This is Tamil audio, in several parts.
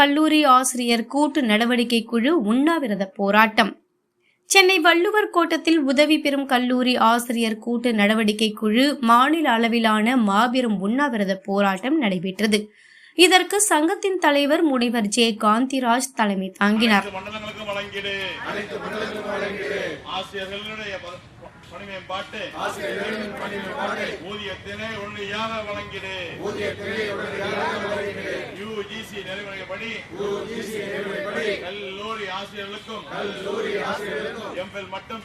கல்லூரி ஆசிரியர் கூட்டு நடவடிக்கை குழு உண்ணாவிரத போராட்டம். சென்னை வள்ளுவர் கோட்டத்தில் உதவி பெறும் கல்லூரி ஆசிரியர் கூட்டு நடவடிக்கை குழு மாநில அளவிலான மாபெரும் உண்ணாவிரத போராட்டம் நடைபெற்றது. இதற்கு சங்கத்தின் தலைவர் முனைவர் ஜே காந்திராஜ் தலைமை தாங்கினார். அனைத்து மண்டலங்களுக்கும் வழங்கிடு ஆசிரியர்களுடைய ப- பணி மேம்பாட்டு ஊதியத்தினை உடனடியாக வழங்கிடு. யுஜிசி நெறிமுறைப்படி கல்லூரி ஆசிரியர்களுக்கும் எம்எல் மற்றும்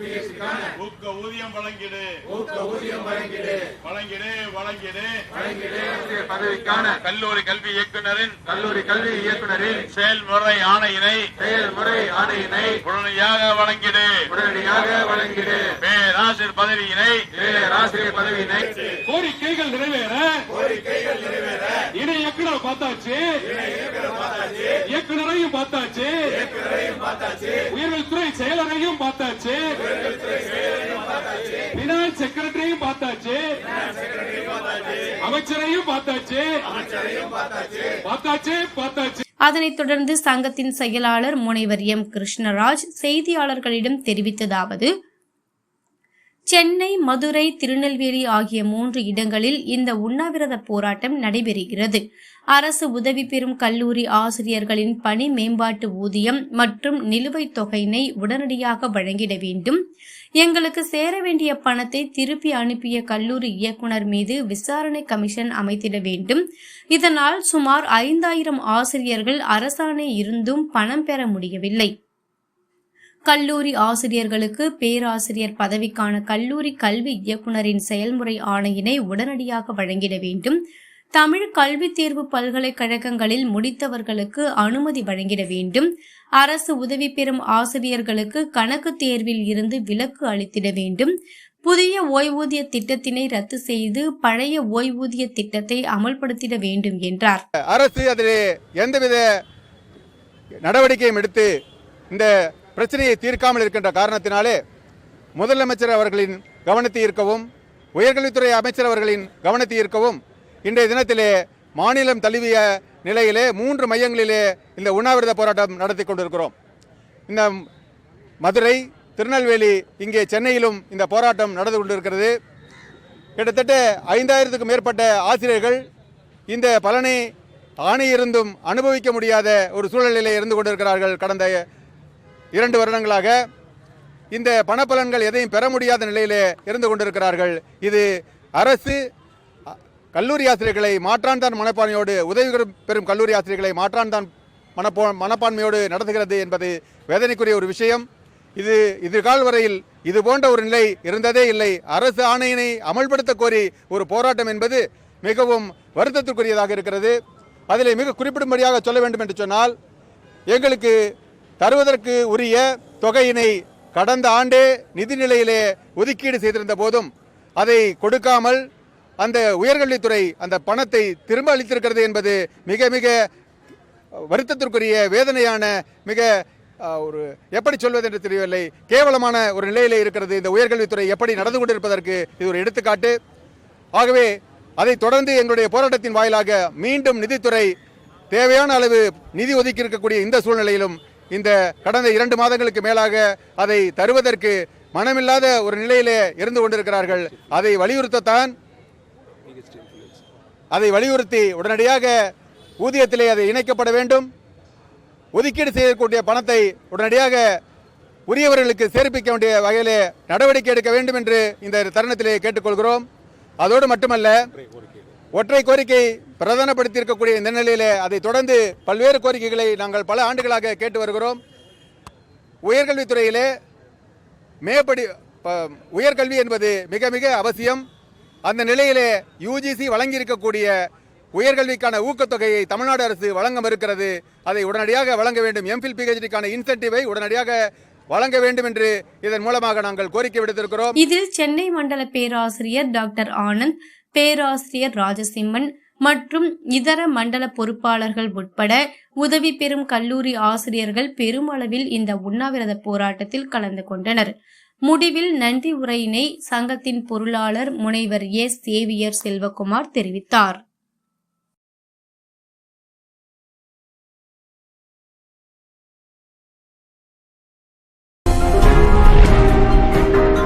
பிஎஸ்சிக்கான ஊக்க ஊதியம் வழங்கிடு. வழங்கிடு. வழங்கிடு பதவிக்கான கல்லூரி கல்வி இயக்குனரின் கல்லூரி கல்வி இயக்குனரின் செயல்முறை ஆணையினை செயல்முறை ஆணையினை உடனடியாக வழங்கிடு. உடனடியாக வழங்கிடு. பேராசிரியர் பதவியினை. ஆசிரியர் பதவியினை. கோரிக்கைகள் நிறைவேற. இணை இயக்குனர் பார்த்தாச்சு. இயக்குனரையும் பார்த்தாச்சு. உயர்கல்வித்துறை செயலரையும் பார்த்தாச்சு. பினான்ஸ் செக்ரட்டரியும் பார்த்தாச்சு. அமைச்சரையும் பார்த்தாச்சு. பார்த்தாச்சு பார்த்தாச்சு. அதனைத் தொடர்ந்து சங்கத்தின் செயலாளர் முனைவர் எம். கிருஷ்ணராஜ் செய்தியாளர்களிடம் தெரிவித்ததாவது சென்னை மதுரை திருநெல்வேலி ஆகிய மூன்று இடங்களில் இந்த உண்ணாவிரத போராட்டம் நடைபெறுகிறது. அரசு உதவி பெறும் கல்லூரி ஆசிரியர்களின் பணி மேம்பாட்டு ஊதியம் மற்றும் நிலுவைத் தொகையினை உடனடியாக வழங்கிட வேண்டும். எங்களுக்கு சேர வேண்டிய பணத்தை திருப்பி அனுப்பிய கல்லூரி இயக்குனர் மீது விசாரணை கமிஷன் அமைத்திட வேண்டும். இதனால் சுமார் ஐந்தாயிரம் ஆசிரியர்கள் அரசாணை இருந்தும் பணம் பெற முடியவில்லை. கல்லூரி ஆசிரியர்களுக்கு பேராசிரியர் பதவிக்கான கல்லூரி கல்வி இயக்குனரின் செயல்முறை ஆணையினை உடனடியாக வழங்கிட வேண்டும். தமிழ் கல்வித் தேர்வு பல்கலைக்கழகங்களில் முடித்தவர்களுக்கு அனுமதி வழங்கிட வேண்டும். அரசு உதவி பெறும் ஆசிரியர்களுக்கு கணக்கு தேர்வில் இருந்து விலக்கு அளித்திட வேண்டும். புதிய ஓய்வூதிய திட்டத்தினை ரத்து செய்து பழைய ஓய்வூதிய திட்டத்தை அமல்படுத்திட வேண்டும் என்றார். அரசு அதில் எந்தவித நடவடிக்கையும் எடுத்து இந்த பிரச்சனையை தீர்க்காமல் இருக்கின்ற காரணத்தினாலே முதலமைச்சர் அவர்களின் கவனத்தை ஈர்க்கவும் உயர்கல்வித்துறை அமைச்சர் அவர்களின் கவனத்தை ஈர்க்கவும் இன்றைய தினத்திலே மாநிலம் தழுவிய நிலையிலே மூன்று மையங்களிலே இந்த உண்ணாவிரத போராட்டம் நடத்தி கொண்டிருக்கிறோம். இந்த மதுரை திருநெல்வேலி இங்கே சென்னையிலும் இந்த போராட்டம் நடந்து கொண்டிருக்கிறது. கிட்டத்தட்ட ஐந்தாயிரத்துக்கும் மேற்பட்ட ஆசிரியர்கள் இந்த பலனை ஆணையிருந்தும் அனுபவிக்க முடியாத ஒரு சூழ்நிலையில் இருந்து கொண்டிருக்கிறார்கள் கடந்த இரண்டு வருடங்களாக இந்த பணப்பலன்கள் எதையும் பெற முடியாத நிலையிலே இருந்து கொண்டிருக்கிறார்கள். இது அரசு கல்லூரி ஆசிரியர்களை மாற்றான் தான் மனப்பான்மையோடு உதவி பெறும்- கல்லூரி ஆசிரியர்களை மாற்றான் தான் மனப்போ மனப்பான்மையோடு நடத்துகிறது என்பது வேதனைக்குரிய ஒரு விஷயம். இது இதுகால் வரையில் இது போன்ற ஒரு நிலை இருந்ததே இல்லை. அரசு ஆணையினை அமல்படுத்த கோரி ஒரு போராட்டம் என்பது மிகவும் வருத்தத்திற்குரியதாக இருக்கிறது. அதில் மிக குறிப்பிடும்படியாக சொல்ல வேண்டும் என்று சொன்னால் எங்களுக்கு தருவதற்கு உரிய தொகையினை கடந்த ஆண்டே நிதிநிலையிலே ஒதுக்கீடு செய்திருந்த போதும் அதை கொடுக்காமல் அந்த உயர்கல்வித்துறை அந்த பணத்தை திரும்ப அளித்திருக்கிறது என்பது மிக மிக வருத்தத்திற்குரிய வேதனையான மிக ஒரு எப்படி சொல்வது என்று தெரியவில்லை. கேவலமான ஒரு நிலையில் இருக்கிறது இந்த உயர்கல்வித்துறை எப்படி நடந்து கொண்டிருப்பதற்கு இது ஒரு எடுத்துக்காட்டு. ஆகவே அதை தொடர்ந்து எங்களுடைய போராட்டத்தின் வாயிலாக மீண்டும் நிதித்துறை தேவையான அளவு நிதி ஒதுக்கி இருக்கக்கூடிய இந்த சூழ்நிலையிலும் இந்த கடந்த இரண்டு மாதங்களுக்கு மேலாக அதை தருவதற்கு மனமில்லாத ஒரு நிலையிலே இருந்து கொண்டிருக்கிறார்கள். அதை வலியுறுத்தத்தான் அதை வலியுறுத்தி உடனடியாக ஊதியத்திலே அதை இணைக்கப்பட வேண்டும். ஒதுக்கீடு செய்யக்கூடிய பணத்தை உடனடியாக உரியவர்களுக்கு சேர்ப்பிக்க வேண்டிய வகையிலே நடவடிக்கை எடுக்க வேண்டும் என்று இந்த தருணத்திலே கேட்டுக்கொள்கிறோம். அதோடு மட்டுமல்ல ஒற்றை கோரிக்கை பிரதானப்படுத்தி இருக்கக்கூடிய இந்த நிலையிலே அதை தொடர்ந்து பல்வேறு கோரிக்கைகளை நாங்கள் பல ஆண்டுகளாக கேட்டு வருகிறோம். உயர்கல்வித்துறையிலே மேற்படி உயர்கல்வி என்பது மிக மிக அவசியம். அந்த நிலையிலே யுஜிசி வழங்கியிருக்கக்கூடிய உயர்கல்விக்கான ஊக்கத்தொகையை தமிழ்நாடு அரசு வழங்க மறுக்கிறது. அதை உடனடியாக வழங்க வேண்டும். எம்ஃபில் பிஹெச்டிக்கான இன்சென்டிவை உடனடியாக வழங்க வேண்டும் என்று இதன் மூலமாக நாங்கள் கோரிக்கை விடுத்திருக்கிறோம். இதில் சென்னை மண்டல பேராசிரியர் டாக்டர் ஆனந்த் பேராசிரியர் ராஜசிம்மன் மற்றும் இதர மண்டல பொறுப்பாளர்கள் உட்பட உதவி பெறும் கல்லூரி ஆசிரியர்கள் பெருமளவில் இந்த உண்ணாவிரத போராட்டத்தில் கலந்து கொண்டனர். முடிவில் நன்றி உரையினை சங்கத்தின் பொருளாளர் முனைவர் எஸ் சேவியர் செல்வகுமார் தெரிவித்தார்.